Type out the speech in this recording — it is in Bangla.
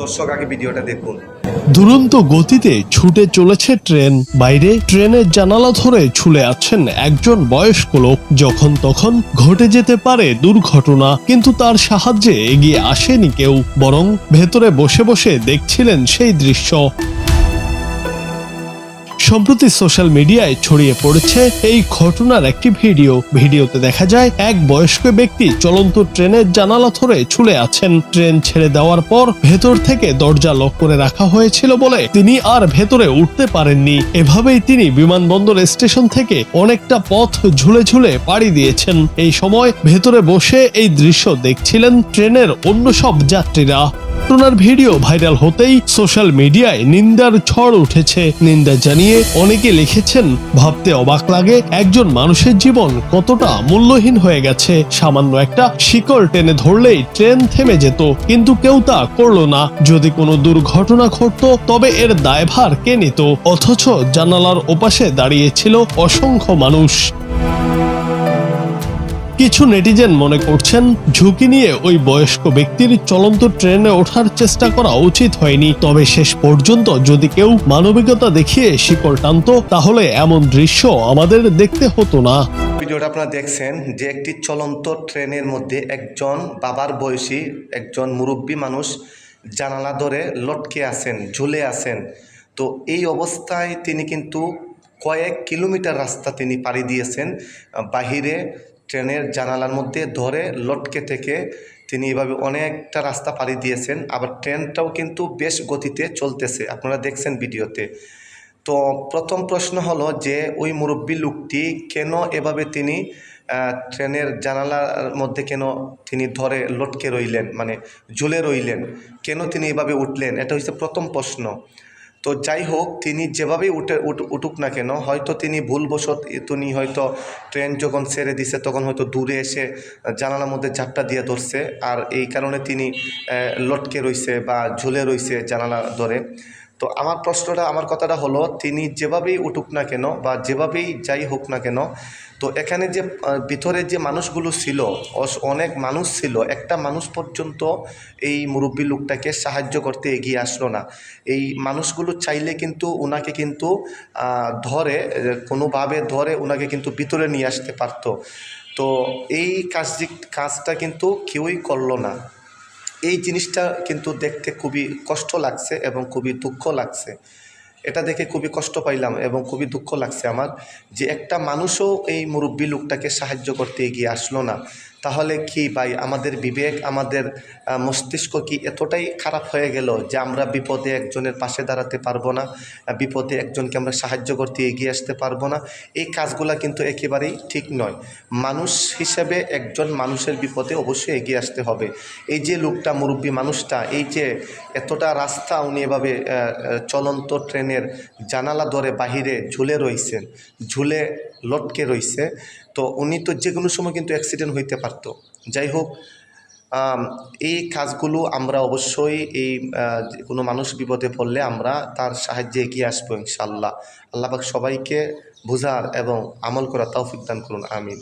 দর্শক, আগে ভিডিওটা দেখুন। দুরন্ত গতিতে ছুটে চলেছে ট্রেন। বাইরে ট্রেনের জানালা ধরে ছুলে আছেন একজন বয়স্ক লোক। যখন তখন ঘটে যেতে পারে দুর্ঘটনা, কিন্তু তার সাহায্যে এগিয়ে আসেনি কেউ, বরং ভেতরে বসে বসে দেখছিলেন সেই দৃশ্য। সম্প্রতি সোশ্যাল মিডিয়ায় ছড়িয়ে পড়েছে এই ঘটনার একটি ভিডিও। ভিডিওতে দেখা যায়, এক বয়স্ক ব্যক্তি চলন্ত ট্রেনের জানালা ধরে ঝুলে আছেন। ট্রেন ছেড়ে দেওয়ার পর ভেতর থেকে দরজা লক করে রাখা হয়েছিল বলে তিনি আর ভেতরে উঠতে পারেননি। এভাবেই তিনি বিমানবন্দর স্টেশন থেকে অনেকটা পথ ঝুলে ঝুলে পাড়ি দিয়েছেন। এই সময় ভেতরে বসে এই দৃশ্য দেখছিলেন ট্রেনের অন্য সব যাত্রীরা। ঘটনার ভিডিও ভাইরাল হতেই সোশ্যাল মিডিয়ায় নিন্দার ঝড় উঠেছে। নিন্দা জানিয়ে অনেকে লিখেছেন, ভাবতে অবাক লাগে একজন মানুষের জীবন কতটা মূল্যহীন হয়ে গেছে। সামান্য একটা শিকড় টেনে ধরলেই ট্রেন থেমে যেত, কিন্তু কেউ তা করল না। যদি কোনো দুর্ঘটনা ঘটতো, তবে এর দায়ভার কে নিত? অথচ জানালার ওপাশে দাঁড়িয়েছিল অসংখ্য মানুষ। কিছু নেটিজেন মনে করছেন, ঝুঁকি নিয়ে ওই বয়স্ক ব্যক্তির চলন্ত ট্রেনে ওঠার চেষ্টা করা উচিত হয়নি। তবে শেষ পর্যন্ত যদি কেউ মানবিকতা দেখিয়ে শিকড় টানত, তাহলে এমন দৃশ্য আমাদের দেখতে হতো না। ভিডিওটা আপনারা দেখছেন যে একটি চলন্ত ট্রেনের মধ্যে একজন বাবার বয়সী একজন মুরব্বী মানুষ জানালা ধরে লটকে আছেন, ঝুলে আছেন। তো এই অবস্থায় তিনি কিন্তু কয়েক কিলোমিটার রাস্তা তিনি পাড়ি দিয়েছেন। বাহিরে ট্রেনের জানালার মধ্যে ধরে লটকে থেকে তিনি এভাবে অনেকটা রাস্তা পাড়ি দিয়েছেন। আবার ট্রেনটাও কিন্তু বেশ গতিতে চলতেছে। আপনারা দেখছেন ভিডিওতে। তো প্রথম প্রশ্ন হলো যে, ওই মুরব্বী লোকটি কেন এভাবে তিনি ট্রেনের জানালার মধ্যে কেন তিনি ধরে লটকে রইলেন মানে ঝুলে রইলেন? কেন তিনি এভাবে উঠলেন? এটা হচ্ছে প্রথম প্রশ্ন। তো যাই হোক তিনি যেভাবেই উঠে, উঠ- উঠুক না কেন, হয়তো তিনি ভুলবশত তিনি হয়তো ট্রেন যখন ছেড়ে দিছে, তখন হয়তো দূরে এসে জানালার মধ্যে ঝাপটা দিয়ে ধরছে। আর এই কারণে তিনি লটকে রইছে বা ঝুলে রইছে জানালা ধরে। তো আমার প্রশ্নটা, আমার কথাটা হলো, তিনি যেভাবেই উঠুক না কেন বা যেভাবেই যাই হোক না কেন, তো এখানে যে ভিতরে যে মানুষগুলো ছিল অনেক মানুষ ছিল, একটা মানুষ পর্যন্ত এই মুরব্বী লোকটাকে সাহায্য করতে এগিয়ে আসলো না। এই মানুষগুলো চাইলে কিন্তু ওনাকে কিন্তু ধরে, কোনোভাবে ধরে ওনাকে কিন্তু ভিতরে নিয়ে আসতে পারতো। তো এই কাজ কাজটা কিন্তু কেউই করল না। এই জিনিসটা কিন্তু দেখতে খুবই কষ্ট লাগছে এবং খুবই দুঃখ লাগছে। এটা দেখে খুবই কষ্ট পাইলাম এবং খুবই দুঃখ লাগছে আমার যে একটা মানুষও এই মুরব্বী লোকটাকে সাহায্য করতে এগিয়ে আসলো না। তাহলে কি ভাই আমাদের বিবেক, আমাদের মস্তিষ্ক কি এতটাই খারাপ হয়ে গেল যে আমরা বিপদে একজনের পাশে দাঁড়াতে পারব না বিপদে একজনকে আমরা সাহায্য করতে এগিয়ে আসতে পারব না? এই কাজগুলা কিন্তু একেবারেই ঠিক নয়। মানুষ হিসেবে একজন মানুষের বিপদে অবশ্যই এগিয়ে আসতে হবে। এই যে লোকটা মুরব্বী মানুষটা, এই যে এতটা রাস্তা উনি এভাবে চলন্ত ট্রেনের জানালা ধরে বাহিরে ঝুলে রইছেন ঝুলে লটকে রয়েছে তো উনি তো যে কোনো সময় কিন্তু অ্যাক্সিডেন্ট হইতে পারতো। যাই হোক এই কাজগুলো আমরা অবশ্যই এই কোনো মানুষ বিপদে পড়লে আমরা তার সাহায্যে এগিয়ে আসব ইনশাল্লাহ আল্লাহ পাক সবাইকে বোঝার এবং আমল করা তাও দান করুন, আমিন।